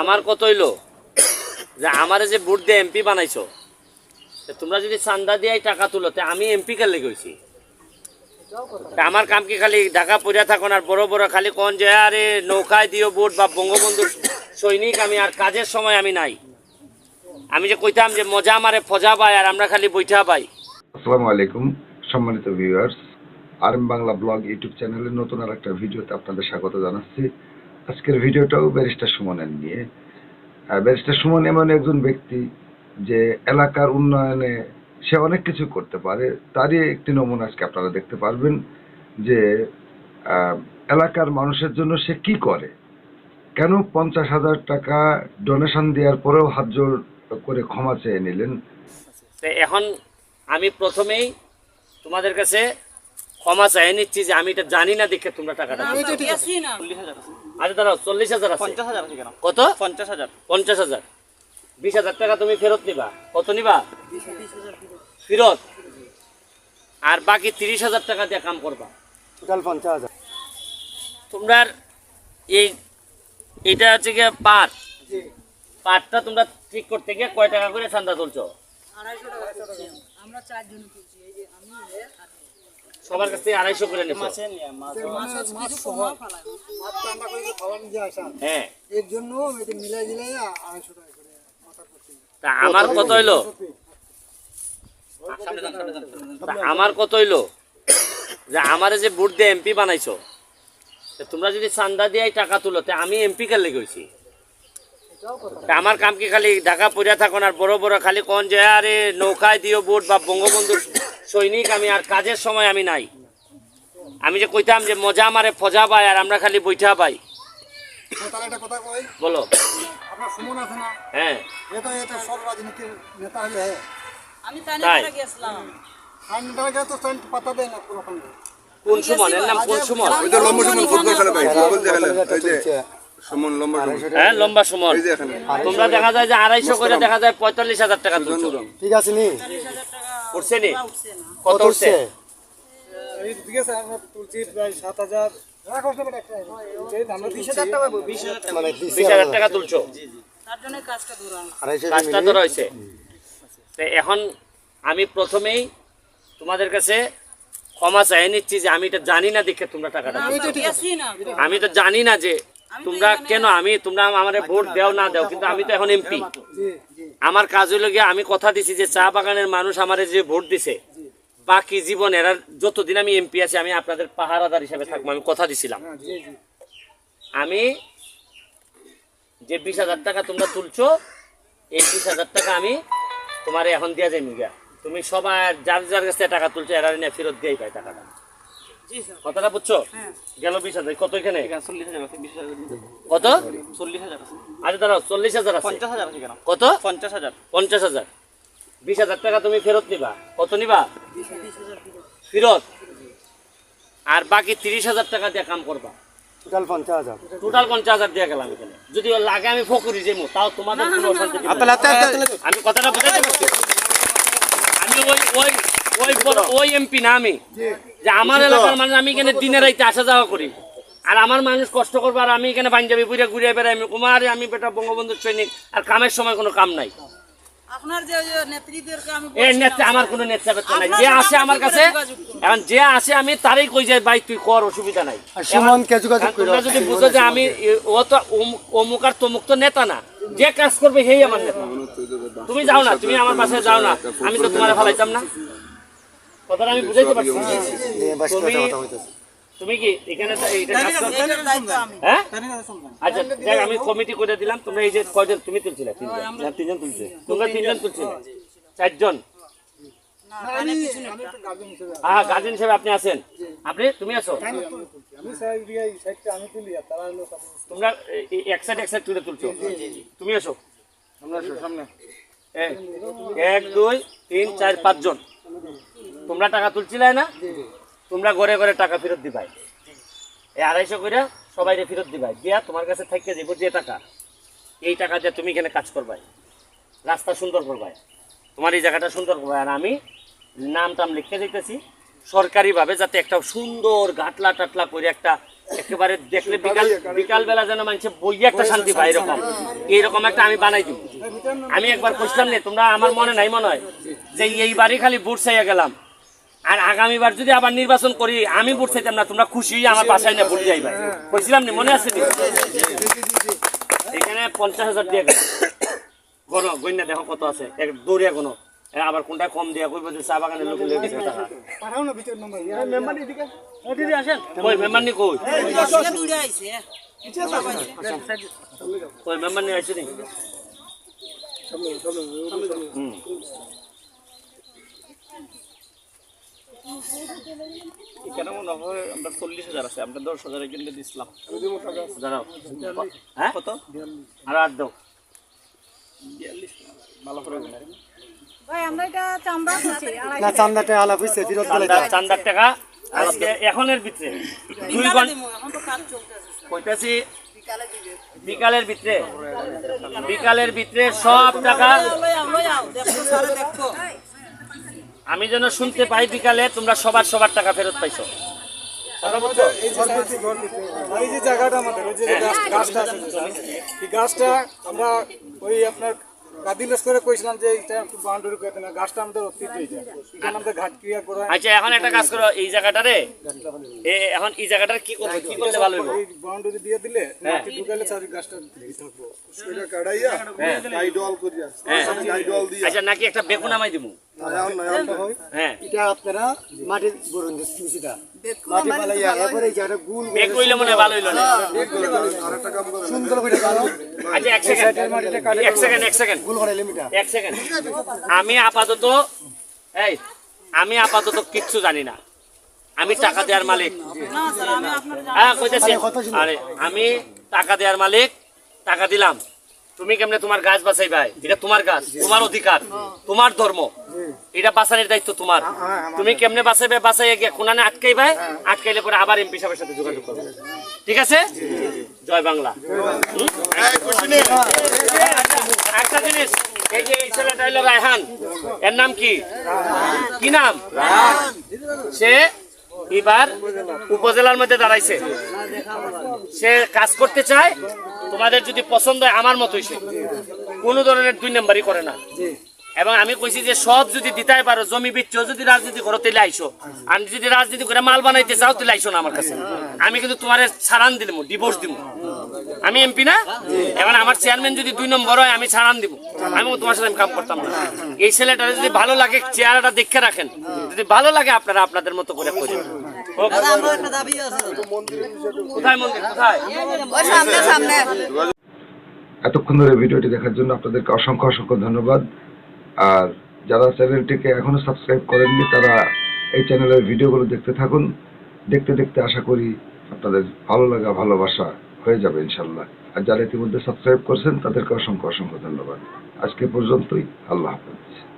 আমার কত হইল যে আমারে যে ভোট দিয়ে এমপি বানাইছো তোমরা যদি চান্দা দিয়ে টাকা তুলো আমি এমপি কার লেগে আমার কাম কি খালি ঢাকা পড়িয়া থাকো না আর বড় বড় খালি কোন যে, আরে নৌকায় দিও ভোট বা বঙ্গবন্ধু সৈনিক আমি আর কাজের সময় আমি নাই। আমি যে কইতাম যে মজা মারে ফজা পাই আর আমরা খালি বৈঠা পাই। আসসালামু আলাইকুম, সম্মানিত viewers RM Bangla blog YouTube চ্যানেলে নতুন আর একটা ভিডিওতে আপনাদের স্বাগত জানাচ্ছি। আজকের ভিডিওটাও ব্যারিস্টার সুমনের নিয়ে। ব্যারিস্টার সুমন এমন একজন ব্যক্তি যে এলাকার উন্নয়নে সে অনেক কিছু করতে পারে। তারই একটি নমুনা আজকে আপনারা দেখতে পারবেন যে এলাকার মানুষের জন্য সে কি করে? কেন পঞ্চাশ হাজার টাকা ডোনেশন দেওয়ার পরেও হাত জোর করে ক্ষমা চেয়ে নিলেন? এখন আমি প্রথমেই তোমাদের কাছে ক্ষমা চাই নিচ্ছি যে আমি এটা জানি না দেখে তোমরা টাকাটা। আচ্ছা দাঁড়াও চল্লিশ হাজার আছে। পঞ্চাশ হাজার কত? পঞ্চাশ হাজার। পঞ্চাশ হাজার। বিশ হাজার টাকা তুমি ফেরত নিবা। কত নিবা? ফেরত। আর বাকি তিরিশ হাজার টাকা দিয়ে কাম করবা। টোটাল পঞ্চাশ হাজার। তোমরা এই এটা হচ্ছে গিয়ে পাট। পাটটা তোমরা ঠিক করতে গিয়ে কয় টাকা করে চান্দা তুলছো? আমরা চারজন তুলছি। এই যে আমি। সবার কাছ থেকে আড়াইশো করে নেব। হ্যাঁ। এর জন্য মিলাই দিলাই আড়াইশো টাকা করে তা আমার কত হইল? আমার কত হইল? যে আমারে যে ভোট দিয়ে এমপি বানাইছো তোমরা যদি চান্দা দিয়ে টাকা তুলো তা আমি এমপি কার লেগে হয়েছি তা আমার কাম কি খালি ঢাকা পড়িয়া থাকো না আর বড় বড় খালি কোন যে আরে নৌকায় দিও ভোট বা বঙ্গবন্ধু সৈনিক আমি আর কাজের সময় আমি নাই। আমি যে কইতাম যে মজা মারে ফজা পাই আর আমরা খালি বৈঠা পাই। তাহলে একটা কথা কই? বলো। আপনার সুমন আছে না? হ্যাঁ। কোনো সুমন? এর নাম কোন সুমন? লম্বা সুমন ফুটবল খেলা ভাই ফুটবল খেলা ওই যে সুমন লম্বা হ্যাঁ লম্বা সুমন। এই যে এখানে। তোমরা দেখা যায় যে আড়াইশো করে দেখা যায় পঁয়তাল্লিশ হাজার টাকা ঠিক আছে নি? উঠছে নি। কত উঠছে? এখন আমি প্রথমেই তোমাদের কাছে ক্ষমা চাই নিচ্ছি যে আমি এটা জানি না দেখে তোমরা টাকাটা আমি দিচ্ছ। তো গেছি না। আমি তো জানি না যে তোমরা কেন আমি তোমরা আমার ভোট দেও না দাও কিন্তু আমি তো এখন এমপি। আমার কাজ হইল গিয়ে আমি কথা দিছি যে চা বাগানের মানুষ আমারে যে ভোট দিছে বাকি জীবন এরা যতদিন আমি এমপি আছি আমি আপনাদের পাহারাদার হিসেবে থাকব আমি কথা দিছিলাম। আমি যে বিশ হাজার টাকা তোমরা তুলছো এই বিশ হাজার টাকা আমি তোমার এখন দিয়া যাই মিগা তুমি সবার যার যার কাছে টাকা তুলছো এরা নিয়ে ফেরত দিয়েই পাই টাকাটা। কথাটা বুঝছ গেল বিশ হাজার কত এখানে কত চল্লিশ হাজার আচ্ছা দাঁড়াও চল্লিশ হাজার আছে পঞ্চাশ হাজার কত পঞ্চাশ হাজার পঞ্চাশ হাজার বিশ হাজার টাকা তুমি ফেরত নিবা কত নিবা ফেরত আর বাকি তিরিশ হাজার টাকা দিয়ে কাম করবা টোটাল পঞ্চাশ হাজার টোটাল পঞ্চাশ হাজার দিয়ে গেলাম এখানে যদি লাগে আমি ফকুরি যাব তাও তোমাদের। আমি কথাটা বুঝাতে পারছি আমি ওই ওই ওই ওই এমপি না আমি। যে আমার এলাকার মানুষ আমি এখানে দিনে রাইতে আসা যাওয়া করি। আর আমার মানুষ কষ্ট করব আর আমি এখানে পাঞ্জাবি ঘুরে ঘুরে বেড়াই। আমি কুমার আমি বেটা বঙ্গবন্ধুর সৈনিক আর কামের সময় কোনো কাম নাই। আপনার যে যে নেত্রীদেরকে আমি এই বলছিলাম, আমার কোনো নেতা নাই। যে আসে আমার কাছে এখন যে আসে আমি তারই কই যাই ভাই তুই কর অসুবিধা নাই। সুমনকে যোগাযোগ কারণ তোমরা যদি বুঝো যে আমি ও তো অমুক- অমুক আর তমুক তো নেতা না। যে কাজ করবে সেই আমার নেতা। তুমি যাও না তুমি আমার পাশে যাও না। আমি তো তোমার ফেলাইতাম না। কথাটা আমি বুঝাইতে পারছি তুমি তুমি কি এখানে হ্যাঁ? আচ্ছা দেখ আমি কমিটি করে দিলাম তোমরা এই যে কয়জন তুমি তুলছিলে তিনজন। হ্যাঁ, তিনজন তুলছে। তোমরা তিনজন তুলছিলে। চারজন। হ্যাঁ গার্জেন হিসেবে আপনি আছেন। আপনি তুমি আছো? তোমরা এক সাইড এক সাইড তুলে তুলছো? তুমি এক, এক দুই তিন চার পাঁচজন। তোমরা টাকা তুলছিলে না? তোমরা ঘরে ঘরে টাকা ফেরত দিবাই। এই আড়াইশো করে সবাই ফেরত দিবাই। দিয়া তোমার কাছে থাকতে যাব যে টাকা। এই টাকা দিয়ে তুমি এখানে কাজ করবাই? রাস্তা সুন্দর করবাই। তোমার এই জায়গাটা সুন্দর করবাই। আর আমি নাম টাম লিখে দিতেছি সরকারিভাবে যাতে একটা সুন্দর গাটলা টাটলা করে একটা একেবারে দেখলে বিকাল বিকাল বেলা যেন মানুষে বইয়ে একটা শান্তি পায় এরকম। এইরকম একটা আমি বানাই দিব। আমি একবার কইছিলাম নে তোমরা আমার মনে নাই মনে হয়। যে এই বাড়ি খালি বুট চাইয়া গেলাম আর আগামীবার যদি আবার নির্বাচন করি আমি বুট চাইতাম না তোমরা খুশি হয়ে আমার বাসায় না ভোট যাইবা কইছিলাম নি মনে আছে নি? এখানে পঞ্চাশ হাজার দিয়ে গেল গণ গণ্যা দেখো কত আছে এক দৌড়িয়া কোনো আবার কোনটা কম দিয়া কইব যে চা বাগানের লোক লেগে গেছে টাকা পাঠাও না ভিতর নম্বর মেম্বার এদিকে দিদি আসেন কই মেম্বার নি কই দূরে আইছে কই মেম্বার নি আইছে নি হুম। এখানে মনে হয় আমরা চল্লিশ হাজার আছে? আমরা দশ হাজার কিন্তু দিছিলাম। দাঁড়াও। হ্যাঁ? কত? আর আট দাও। বিয়াল্লিশ। ভালো করে চান্দার টাকা। আজকে এখনের ভিতরে। দুই ঘণ্টা কইতাছি বিকালের ভিতরে। বিকালের ভিতরে সব টাকা আমি যেন শুনতে পাই বিকালে, তোমরা সবার সবার টাকা ফেরত পাইছো। এই যে জায়গাটা আমাদের ওই যে গাছটা আছে গাছটা আমরা ওই আপনার কাদিলেস করে কইছিলাম যে এইটা একটু বাউন্ডারি করে দেন গাছটা আমাদের অতীত হয়ে যায়। এখানে আমাদের ঘাট ক্রিয়া করা আচ্ছা এখন একটা কাজ করো এই জায়গাটারে? এ এখন এই জায়গাটার কি করবে কি করলে ভালো এই বাউন্ডারি দিয়ে দিলে মাটি ঢুকাইলে চারি গাছটা থাকব। করিয়া হ্যাঁ। দিয়া। আচ্ছা নাকি একটা বেগুন হ্যাঁ। এটা আপনারা মাটি গরুন দিচ্ছিটা মাটি পালাইয়া এরপরে এই জায়গাটা গুল বেগ কইলে হয় ভালো হইল না আরেকটা কাম করে সুন্দর করে কালো এক সেকেন্ড এক সেকেন্ড এক সেকেন্ড গুল করে লিমিটা এক সেকেন্ড আমি আপাতত এই আমি আপাতত কিচ্ছু জানি না। আমি টাকা দেওয়ার মালিক। না। আমি হ্যাঁ কইতেছি। আরে আমি টাকা দেওয়ার মালিক টাকা দিলাম। তুমি কেমনে তোমার গাছ বাঁচাই ভাই? এটা তোমার গাছ তোমার অধিকার তোমার ধর্ম। এটা বাঁচানোর দায়িত্ব তোমার। তুমি কেমনে বাঁচাইবে? বাঁচাই গিয়ে কোনানে আটকাই ভাই আটকাইলে পরে আবার এমপি সাহেবের সাথে যোগাযোগ করবে। ঠিক আছে? জয় বাংলা। একটা জিনিস এই যে এই ছেলেটা রায়হান। এর নাম কি? কি নাম? সে এবার উপজেলার মধ্যে দাঁড়াইছে। সে কাজ করতে চায় তোমাদের যদি পছন্দ হয় আমার মতোই সে। কোনো ধরনের দুই নাম্বারই করে না। এবং আমি কইছি যে সব যদি দিতে পারো জমি বিচ্ছেও যদি রাজনীতি করো তাহলে আইসো। আর যদি রাজনীতি করে মাল বানাইতে চাও তাহলে আইসো না আমার কাছে। আমি কিন্তু তোমার ছাড়ান দিলাম ডিভোর্স দিব আমি এমপি না? এখন আমার চেয়ারম্যান যদি দুই নম্বর হয় আমি ছাড়ান দিব আমি তোমার সাথে আমি কাম করতাম না। এই ছেলেটা যদি ভালো লাগে চেয়ারটা দেখে রাখেন। যদি ভালো লাগে আপনারা আপনাদের মতো করে করবেন হোক। আমরা একটা দাবি আছে। কোথায় মন্দির? কোথায়? ওই সামনে সামনে। এতক্ষণ ধরে ভিডিওটি দেখার জন্য আপনাদেরকে অসংখ্য অসংখ্য ধন্যবাদ। আর যারা চ্যানেলটিকে এখনও সাবস্ক্রাইব করেননি, তারা এই চ্যানেলের ভিডিওগুলো দেখতে থাকুন। দেখতে দেখতে আশা করি আপনাদের ভালো লাগা, ভালোবাসা হয়ে যাবে ইনশাল্লাহ আর যারা ইতিমধ্যে সাবস্ক্রাইব করছেন, তাদেরকে অসংখ্য অসংখ্য ধন্যবাদ। আজকে পর্যন্তই, আল্লাহ হাফেজ।